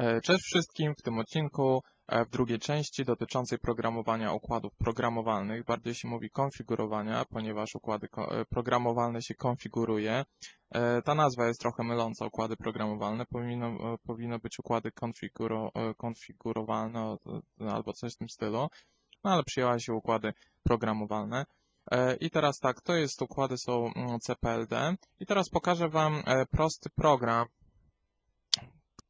E, Cześć wszystkim, w tym odcinku, e, w drugiej części dotyczącej programowania układów programowalnych, bardziej się mówi konfigurowania, ponieważ układy e, programowalne się konfiguruje. Ta nazwa jest trochę myląca, układy programowalne, powinno, powinno być układy konfiguro, konfigurowalne albo coś w tym stylu, no ale przyjęła się układy programowalne. I teraz tak, to jest układy są mm, CPLD i teraz pokażę Wam prosty program,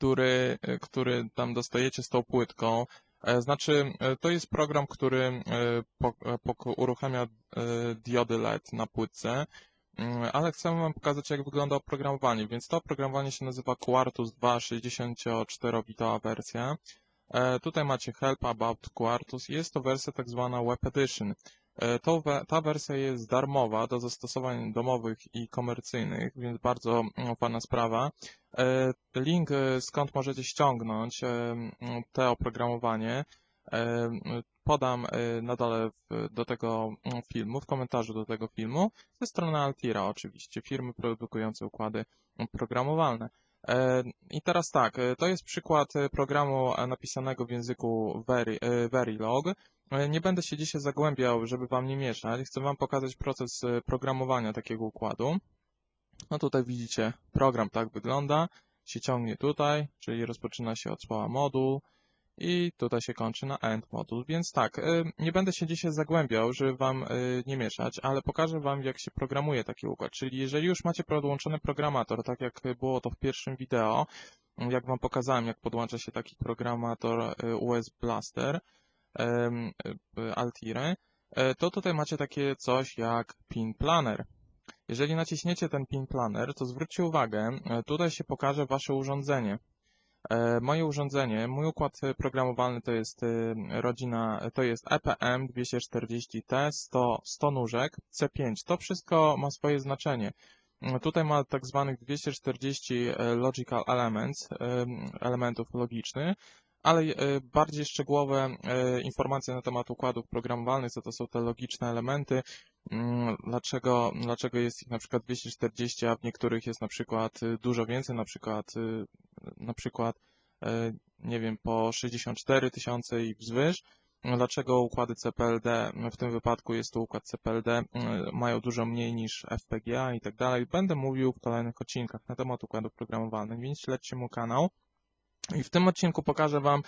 który, e, który tam dostajecie z tą płytką. E, Znaczy, e, to jest program, który po- pok- uruchamia diody LED na płytce, Mm, ale chcę Wam pokazać, jak wygląda oprogramowanie. Więc to oprogramowanie się nazywa Quartus 2 64-bitowa wersja. Tutaj macie Help About Quartus. Jest to wersja tak zwana Web Edition. E, To, ta wersja jest darmowa do zastosowań domowych i komercyjnych, więc bardzo mm, fajna sprawa. E, Link, e, skąd możecie ściągnąć te oprogramowanie, podam na dole do tego mm, filmu, w komentarzu do tego filmu, ze strony Altira oczywiście, firmy produkującej układy programowalne. E, I teraz tak, to jest przykład programu napisanego w języku Veri- Verilog. E, Nie będę się dzisiaj zagłębiał, żeby Wam nie mieszać. Chcę Wam pokazać proces e, programowania takiego układu. No tutaj widzicie, program tak wygląda. Się ciągnie tutaj, czyli rozpoczyna się od słowa moduł i tutaj się kończy na end moduł. Więc tak, e, nie będę się dzisiaj zagłębiał, żeby Wam nie mieszać, ale pokażę Wam, jak się programuje taki układ. Czyli jeżeli już macie podłączony programator, tak jak było to w pierwszym wideo, jak Wam pokazałem, jak podłącza się taki programator US Blaster, e, e, to tutaj macie takie coś jak Pin Planner. Jeżeli naciśniecie ten Pin Planner, to zwróćcie uwagę, e, tutaj się pokaże Wasze urządzenie. Moje urządzenie, mój układ programowalny to jest rodzina, to jest EPM 240T 100, 100 nóżek C5. To wszystko ma swoje znaczenie. Tutaj ma tak zwanych 240 e, logical elements, elementów logicznych, ale e, bardziej szczegółowe e, informacje na temat układów programowalnych, co to są te logiczne elementy, mm, dlaczego, dlaczego jest ich na przykład 240, a w niektórych jest na przykład y, dużo więcej, na przykład, na przykład e, nie wiem, po 64 tysiące i wzwyż. Dlaczego układy CPLD, w tym wypadku jest to układ CPLD, mają dużo mniej niż FPGA i tak dalej. Będę mówił w kolejnych odcinkach na temat układów programowalnych, więc śledźcie mój kanał. I w tym odcinku pokażę Wam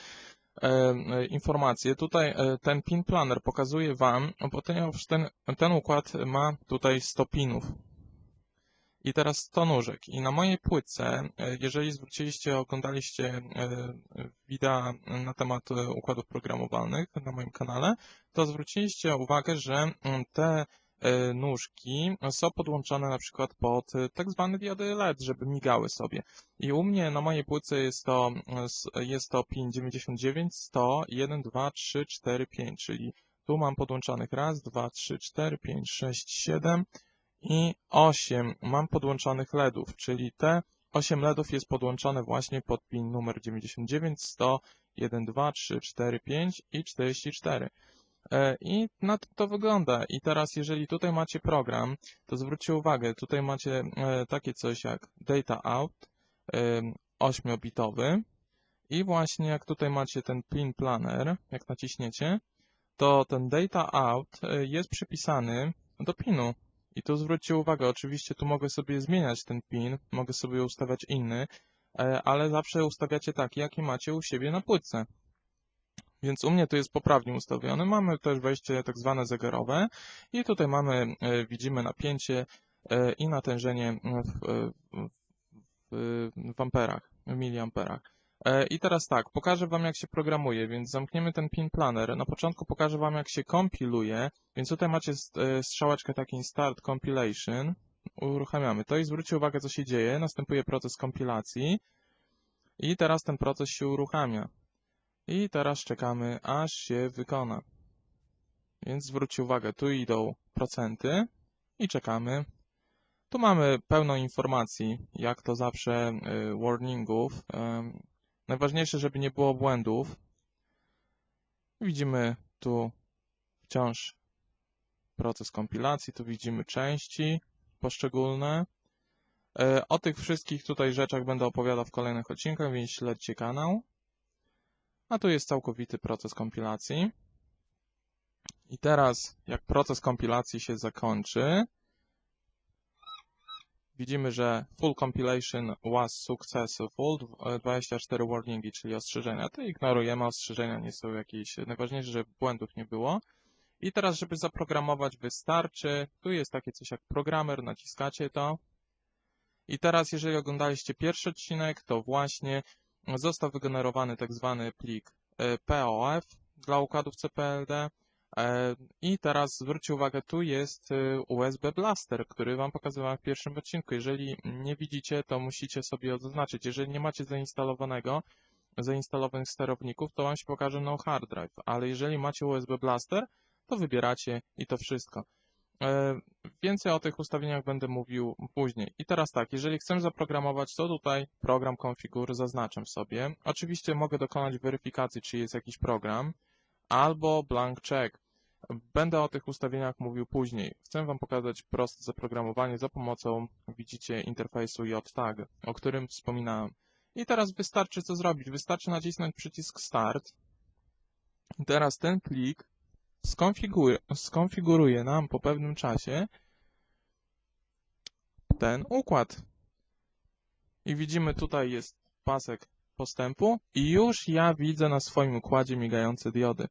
e, e, informacje. Tutaj e, ten pin planner pokazuje Wam, ponieważ ten, ten układ ma tutaj 100 pinów. I teraz 100 nóżek. I na mojej płytce, jeżeli zwróciliście, oglądaliście wideo na temat układów programowalnych na moim kanale, to zwróciliście uwagę, że mm, te nóżki są podłączone na przykład pod e, tak zwane diody LED, żeby migały sobie. I u mnie na mojej płytce jest to, e, jest to pin 99, 100, 1, 2, 3, 4, 5, czyli tu mam podłączonych raz, dwa, trzy, cztery, pięć, sześć, siedem i 8 mam podłączonych LEDów, czyli te 8 LEDów jest podłączone właśnie pod pin numer 99, 100, 1, 2, 3, 4, 5 i 44. E, I na to to wygląda. I teraz, jeżeli tutaj macie program, to zwróćcie uwagę, tutaj macie e, takie coś jak data out, 8-bitowy i właśnie jak tutaj macie ten pin planner, jak naciśniecie, to ten data out e, jest przypisany do pinu. I tu zwróćcie uwagę, oczywiście tu mogę sobie zmieniać ten pin, mogę sobie ustawiać inny, e, ale zawsze ustawiacie taki, jaki macie u siebie na płytce. Więc u mnie to jest poprawnie ustawione. Mamy też wejście tak zwane zegarowe i tutaj mamy, e, widzimy napięcie e, i natężenie w, e, w, w, w amperach, w miliamperach. I teraz tak, pokażę Wam jak się programuje, więc zamkniemy ten pin planner. Na początku pokażę Wam jak się kompiluje, więc tutaj macie st- strzałeczkę taki Start Compilation. Uruchamiamy to i zwróćcie uwagę co się dzieje. Następuje proces kompilacji i teraz ten proces się uruchamia. I teraz czekamy aż się wykona. Więc zwróćcie uwagę, tu idą procenty i czekamy. Tu mamy pełno informacji, jak to zawsze y, warningów. Najważniejsze, żeby nie było błędów. Widzimy tu wciąż proces kompilacji, tu widzimy części poszczególne. E, O tych wszystkich tutaj rzeczach będę opowiadał w kolejnych odcinkach, więc śledźcie kanał. A tu jest całkowity proces kompilacji. I teraz, jak proces kompilacji się zakończy, widzimy, że full compilation was successful, dw- 24 warningi, czyli ostrzeżenia. To ignorujemy, ostrzeżenia nie są jakieś najważniejsze, żeby błędów nie było. I teraz, żeby zaprogramować wystarczy, tu jest takie coś jak programmer, naciskacie to. I teraz, jeżeli oglądaliście pierwszy odcinek, to właśnie został wygenerowany tak zwany plik e, POF dla układów CPLD. E, I teraz zwróćcie uwagę, tu jest e, USB Blaster, który Wam pokazywałem w pierwszym odcinku. Jeżeli nie widzicie, to musicie sobie zaznaczyć. Jeżeli nie macie zainstalowanego, zainstalowanych sterowników, to Wam się pokaże no hard drive, ale jeżeli macie USB Blaster, to wybieracie i to wszystko. E, Więcej o tych ustawieniach będę mówił później. I teraz tak, jeżeli chcę zaprogramować, to tutaj program configure zaznaczam sobie. Oczywiście mogę dokonać weryfikacji, czy jest jakiś program, albo blank check. Będę o tych ustawieniach mówił później. Chcę Wam pokazać proste zaprogramowanie za pomocą, widzicie, interfejsu JTAG, o którym wspominałem. I teraz wystarczy co zrobić? Wystarczy nacisnąć przycisk Start. Teraz ten plik skonfiguruje, skonfiguruje nam po pewnym czasie ten układ. I widzimy tutaj jest pasek postępu i już ja widzę na swoim układzie migające diody.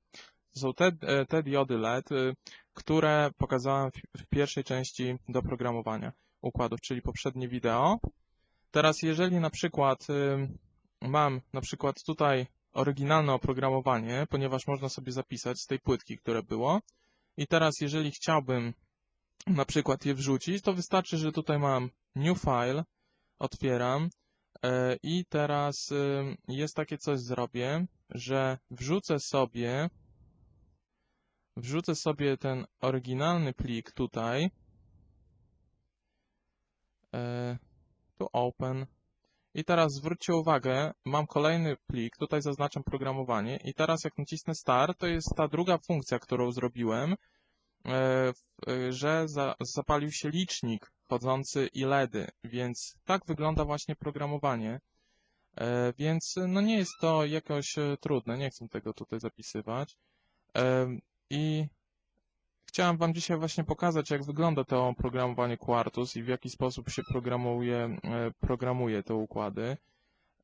To są te, e, te diody LED, y, które pokazałem w, pierwszej części do programowania układów, czyli poprzednie wideo. Teraz jeżeli na przykład y, mam na przykład tutaj oryginalne oprogramowanie, ponieważ można sobie zapisać z tej płytki, które było. I teraz jeżeli chciałbym na przykład je wrzucić, to wystarczy, że tutaj mam new file, otwieram e, i teraz y, jest takie coś zrobię, że wrzucę sobie wrzucę sobie ten oryginalny plik tutaj e, tu open i teraz zwróćcie uwagę, mam kolejny plik, tutaj zaznaczam programowanie i teraz jak nacisnę start, to jest ta druga funkcja, którą zrobiłem, e, e, że za, zapalił się licznik chodzący i LEDy, więc tak wygląda właśnie programowanie. E, Więc no nie jest to jakoś trudne, nie chcę tego tutaj zapisywać. I chciałem Wam dzisiaj właśnie pokazać, jak wygląda to oprogramowanie Quartus i w jaki sposób się programuje, e, programuje te układy.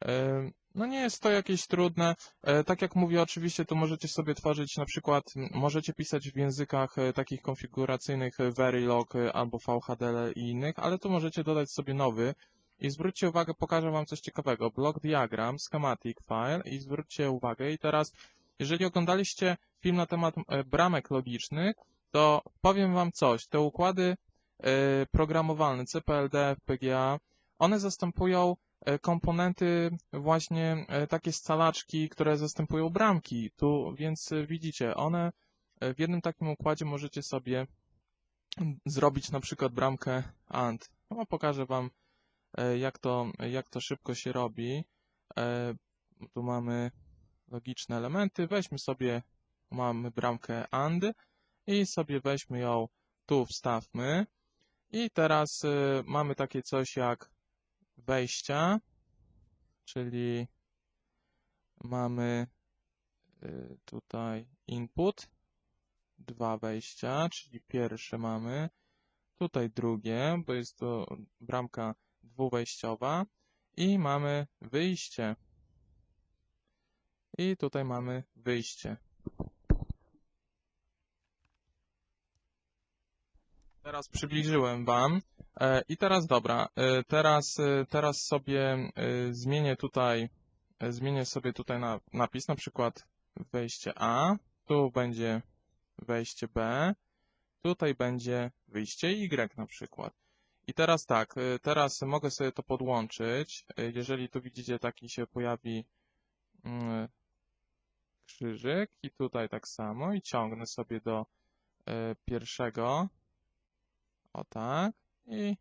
E, No nie jest to jakieś trudne. E, Tak jak mówię, oczywiście to możecie sobie tworzyć na przykład, możecie pisać w językach takich konfiguracyjnych Verilog albo VHDL i innych, ale tu możecie dodać sobie nowy. I zwróćcie uwagę, pokażę Wam coś ciekawego. Block diagram, schematic file i zwróćcie uwagę i teraz, jeżeli oglądaliście film na temat bramek logicznych, to powiem Wam coś. Te układy e, programowalne CPLD, PGA, one zastępują e, komponenty właśnie e, takie scalaczki, które zastępują bramki. Tu więc widzicie, one w jednym takim układzie możecie sobie zrobić na przykład bramkę AND. No, pokażę Wam jak to, jak to szybko się robi. Tu mamy logiczne elementy. Weźmy sobie, mamy bramkę AND i sobie weźmy ją tu, wstawmy. I teraz y, mamy takie coś jak wejścia, czyli mamy y, tutaj input, dwa wejścia, czyli pierwsze mamy, tutaj drugie, bo jest to bramka dwuwejściowa i mamy wyjście. I tutaj mamy wyjście. Teraz przybliżyłem Wam. E, I teraz dobra, e, teraz, e, teraz sobie zmienię tutaj, zmienię sobie tutaj na, napis, na przykład wejście A, tu będzie wejście B, tutaj będzie wyjście Y na przykład. I teraz tak, teraz mogę sobie to podłączyć. Jeżeli tu widzicie, taki się pojawi mm, krzyżyk i tutaj tak samo i ciągnę sobie do pierwszego. O tak. I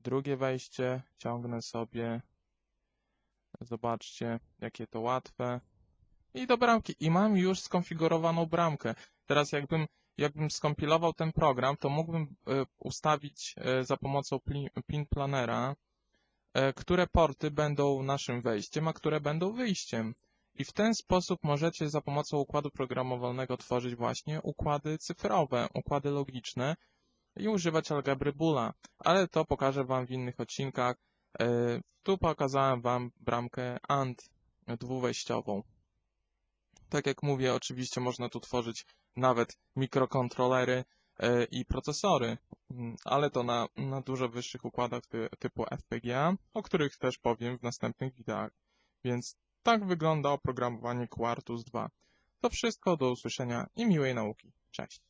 drugie wejście ciągnę sobie. Zobaczcie, jakie to łatwe. I do bramki. I mam już skonfigurowaną bramkę. Teraz jakbym, jakbym skompilował ten program, to mógłbym e, ustawić e, za pomocą pin planera, e, które porty będą naszym wejściem, a które będą wyjściem. I w ten sposób możecie za pomocą układu programowalnego tworzyć właśnie układy cyfrowe, układy logiczne i używać algebry Boola, ale to pokażę Wam w innych odcinkach. E, Tu pokazałem Wam bramkę AND dwuwejściową. Tak jak mówię, oczywiście można tu tworzyć nawet mikrokontrolery e, i procesory, Mm, ale to na, na dużo wyższych układach ty, typu FPGA, o których też powiem w następnych wideach. Więc tak wygląda oprogramowanie Quartus 2. To wszystko, do usłyszenia i miłej nauki. Cześć.